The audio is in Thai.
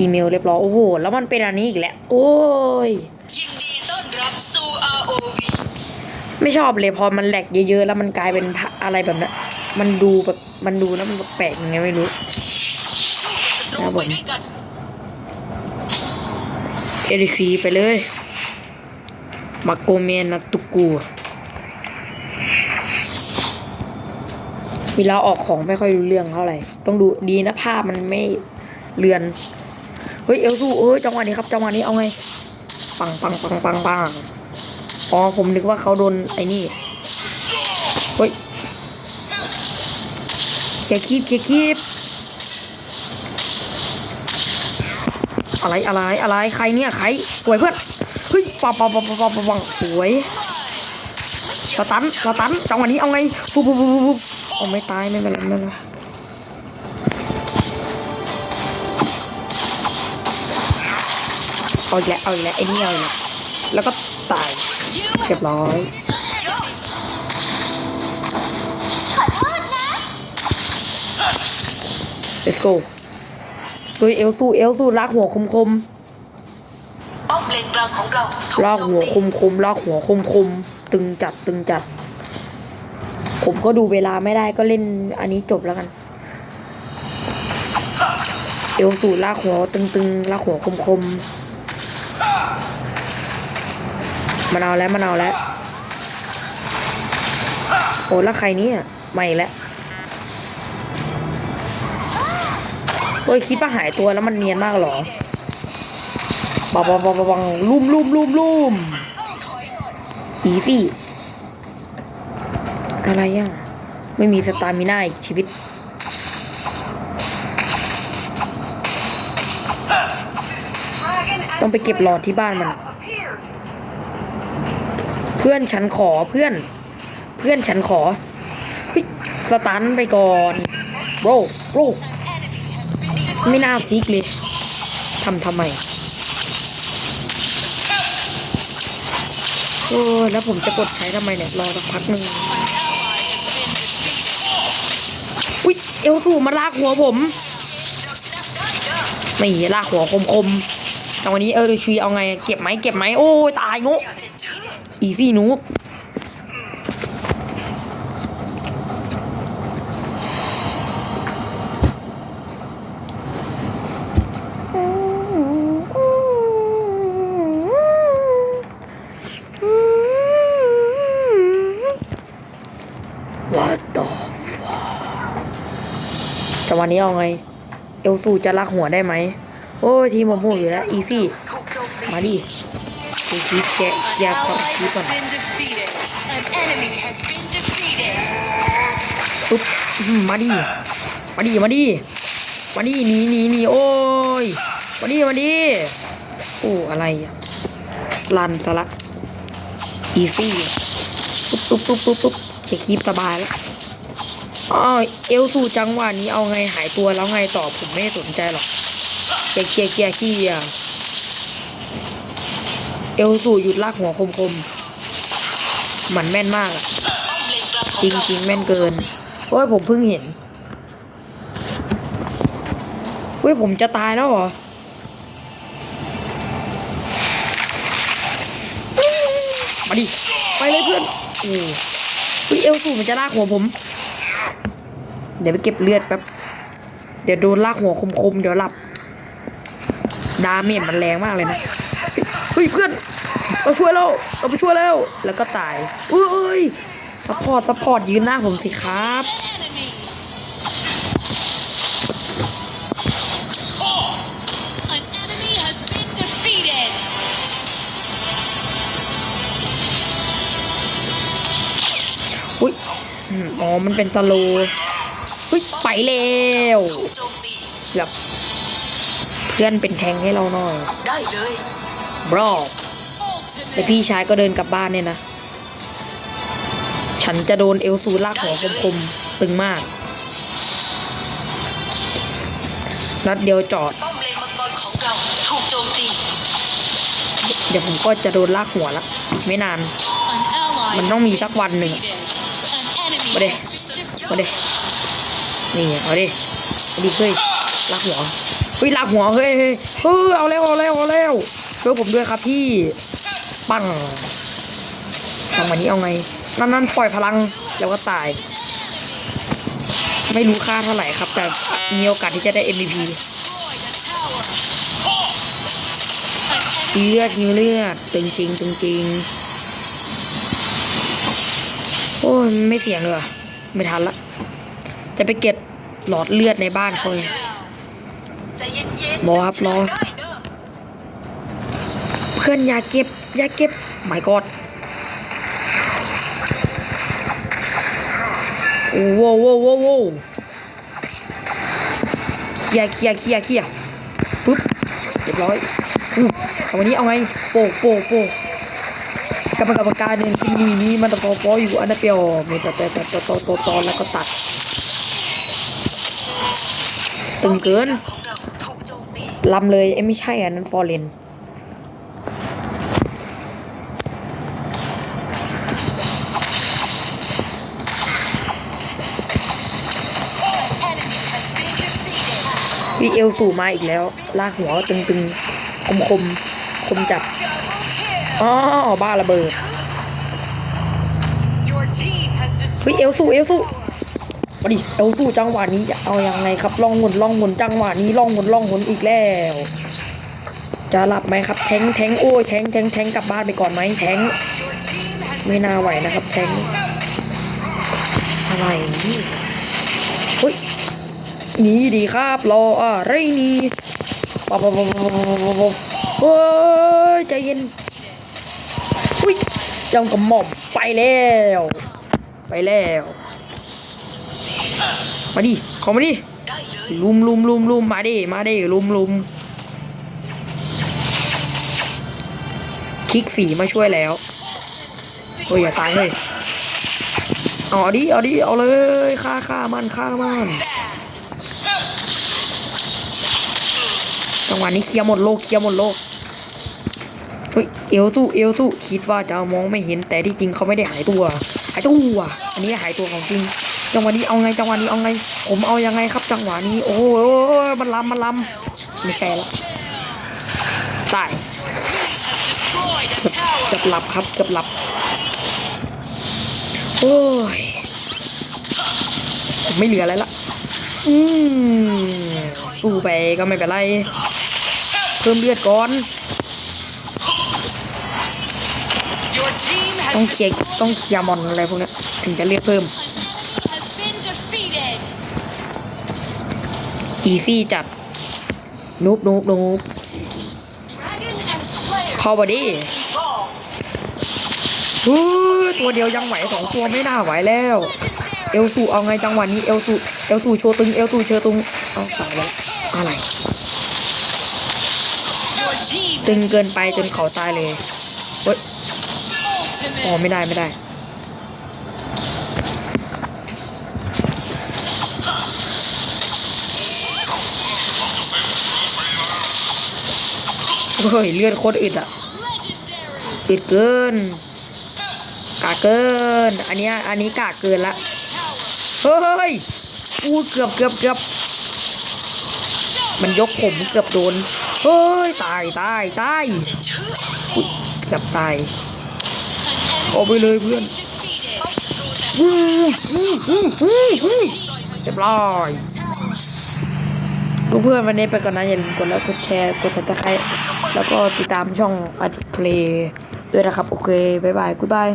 อีเมลเรียบร้อย โอ้โห แล้วมันเป็นอันนี้อีกแล้ว โอ้ยยินดีต้อนรับสู่ ROV ไม่ชอบเลยพอมันแหลกเยอะๆ แล้วมันกลายเป็นพะอะไรแบบนั้นมันดูแบบมันดูแล้วมันแปลกๆยังไงไม่รู้สู้กับศัตรูครับผมไปด้วยกันเอริฟีไปเลยมาโกเมนาตุกูเวลาออกของไม่ค่อยรู้เรื่องเท่าไหร่ ต้องดูดีนะภาพมันไม่เลือน เฮ้ยเอลซูเออจังหวะนี้ครับจังหวะนี้เอาไงปังปังปังปังปังอ๋อผมนึกว่าเขาโดนไอ้นี่เฮ้ยเคียคีบเคียคีบอะไรอะไรอะไรใครเนี่ยใครสวยเพื่อนเฮ้ยปังปังปังปังปังปังปังสวยสตันสตันจังหวะนี้เอาไงฟุบฟุบฟุบฟุบฟุบเอาไม่ตายไม่เป็นไรไม่เป็นไร เอาอีกแล้วเอาอีกแล้วไอ้นี่เอาอีกแล้วแล้วก็ตายเรียบร้อย let's go ตัวเอลซูเอลซูลากหัวคมคมป้อมเลนกลางของเราถูๆลากโจมหัวตีคมคมๆลากหัวคมคมๆตึงจัดตึงจัด ผมก็ดูเวลาไม่ได้ก็เล่นอันนี้จบแล้วกัน เอลสูลากหัวตึงตึงๆลากหัวคมคมๆ มันเอาแล้วมันเอาแล้วโอ้แล้วใครนี่ยใหม่แล้วโอ้ยคิดว่าหายตัวแล้วมันเนียนมากหรอบังบังบังบังบังลุ่มลุ่มลุ่มลุ่มอีฟี่อะไรอะไม่มีสตามิน่าอีกชีวิตต้องไปเก็บหลอดที่บ้านมัน เพื่อนฉันขอเพื่อน เพื่อนฉันขอสตันไปก่อนโรโรไม่น่าซิกเลยทำทำไมโอ้แล้วผมจะกดใช้ทำไมเนี่ย รอสักพักหนึ่งอุ๊ย เอลสูมาลากหัวผมนี่ลากหัวคมๆจังวันนี้เออดูชีเอาไง เก็บไหมเก็บไหมโอ้ยตายงุ อีซี่นูบวัดต่อฟ้าจังวันนี้เอาไง เอลสูจะลากหัวได้ไหม โอ้ยทีมผมโหดอยู่แล้ว อีซี่ถูกโจมตีมาดิ ดูคลิปแกะเคลียร์ก่อนคลิปก่อน been defeated an enemy has been defeated ปุ๊บมาดิมาดิมาดิมาดิหนีหนีหนีโอ้ยมาดิมาดิโอ้อะไรอะลันซะละอีซี่ปุ๊บปุ๊บปุ๊บปุ๊บปุ๊บเคลียร์คลิปสบายแล้วอ๋อเอลสู่จังหวะนี้เอาไงหายตัวแล้วไงต่อผมไม่สนใจหรอกเคลียร์เคลียร์เคลียร์เคลียร์ เอลสูหยุดลากหัวคมๆมันแม่นมากอะป้อมเลนกลางจริงๆ แม่นเกินโอ้ยผมเพิ่งเห็นเฮ้ยผมจะตายแล้วเหรอมาดิ ไปเลยเพื่อนโอ้เฮ้ยเอลสูมันจะลากหัวผม เดี๋ยวไปเก็บเลือดแป๊บ เดี๋ยวโดนลากหัวคมๆ เดี๋ยวหลับ ดาเมจมันแรงมากเลยนะ เฮ้ยเพื่อน เราช่วยแล้วเราไปช่วยแล้วแล้วก็ตายเอ้ยซัพพอร์ตซัพพอร์ตยืนหน้าผมสิครับ enemy an enemy has been defeated อุ้ยอืมอ๋อ มันเป็นสโลว์เฮ้ยไปแล้วถูกโจมตีแบบเพื่อนเป็นแทงให้เราหน่อย ได้เลยบรอ แต่พี่ชายก็เดินกลับบ้านเนี่ยนะ ฉันจะโดนเอลซูลากหัวคมๆตึงมาก นัดเดียวจอด ป้อมเลนมังกรของเราถูกโจมตีเดี๋ยวผมก็จะโดนลากหัวละอีกไม่นาน มันต้องมีสักวันหนึ่ง มาเด้มาเด้นี่เอาดิเอาดิเฮ้ยลากหัวฮ้ยลากหัวเฮ้ยเฮ้ยเฮ้ยเอาแล้วเอาแล้วเอาแล้วช่วยผมด้วยครับพี่ ปังจังหวะนี้เอาไง นั่นนั่นปล่อยพลังแล้วก็ตาย ไม่รู้ค่าเท่าไหร่ครับ แต่มีโอกาสที่จะได้ MVP เลือดมีเลือดตึงจริงตึงจริงโอ้ยไม่เสียงเลยว่ะไม่ทันละ จะไปเก็บหลอดเลือดในบ้านเขาเลยรอครับรอ พื่อนอย่าเก็บอย่าเก็บหมายกอดโอ้โหโว้โว้โว้เคลียเคลียเคลียเคลียปุ๊บเรียบร้อยอู้เอาวันนี้เอาไงโปะโปะโปะกรรมกรรการเนี่ยที่นี่นี่มันตะกอฟออยู่อันนั้นเปียวมีแต่แต่แต่ตอตอตอนแล้วก็ตัดตึงเกินลำเลยเอ้ไม่ใช่อันนั้นฟอร์เรน วีเอลสู่มาอีกแล้ว ลากหัวตึงตึงคมคมคมจับอ๋อบ้าระเบิดวีเอลสู่เอลสู่มาดิเอลสู่จังหวะนี้จะเอายังไงครับล่องหนล่องหนจังหวะนี้ล่องหนล่องหนอีกแล้ว จะหลับไหมครับ แทงแทงโอ้ยแทงแทงแทงกลับบ้านไปก่อนไหมแทงไม่น่าไหวนะครับแทงอะไรนี่ นีดีครับรออะไรนี่ปะปะปะปะปะปะปะเฮ้ยใจเย็นอุ้ยจังกับหม่อมไปแล้ว ไปแล้วมาดิเข้ามาดิลุมลุมลุมลุมมาดิมาดิลุมลุมคลิกสีมาช่วยแล้วเฮ้ยอย่าตายเลยเอาดิเอาดิเอาเลยฆ่าฆ่ามันฆ่ามัน จังหวะนี้เคลียร์หมดโลกเคลียร์หมดโลกเฮ้ยเอลสู้เอลสู้คิดว่าจะมองไม่เห็นแต่ที่จริงเขาไม่ได้หายตัวหายตัวอันนี้หายตัวของจริง จังหวะนี้เอาไงจังหวะนี้เอาไง ผมเอายังไงครับ จังหวะนี้ โอ้โหมันลำมันลำไม่ใช่ละตายเกือบหลับครับเกือบหลับโอ้ยไม่เหลืออะไรละ อืม สู้ไปก็ไม่เป็นไร เพิ่มเลือดก่อน ต้องเคลียร์ต้องเคลียร์มอนอะไรพวกนี้ถึงจะเลือดเพิ่ม อีซี่จัดนูบนูบนูบ Dragon and Slayer เข้าบอดี้ฮู้ตัวเดียวยังไหวสองตัวไม่น่าไหวแล้ว เอลสูเอาไงจังหวะนี้เอลสูเอลสูโชว์ตึงเอลสูเชอตึงเอาตายแล้ว อะไร Your team ตึงเกินไปจนเขาตายเลยเฮ้ยอ๋อ ultimate. ไม่ได้ไม่ได้ เฮ้ย เลือดโคตรอึดอะ Legendary. อึดเกิน กากเกิน อันเนี้ยอันนี้กากเกินละ Tower. เฮ้ยอู้เกือบเกือบเกือบ มันยกผมเกือบโดน เฮ้ย ตายตายตายเกือบตาย An เอาไปเลยเพื่อนเรียบร้อยเพื่อนๆวันนี้ไปก่อนนะอย่าลืมกดไลค์กดแชร์กดติดตามแล้วก็ติดตามช่องอาร์ติเพลย์ด้วยนะครับ โอเค บ๊ายบายกูบาย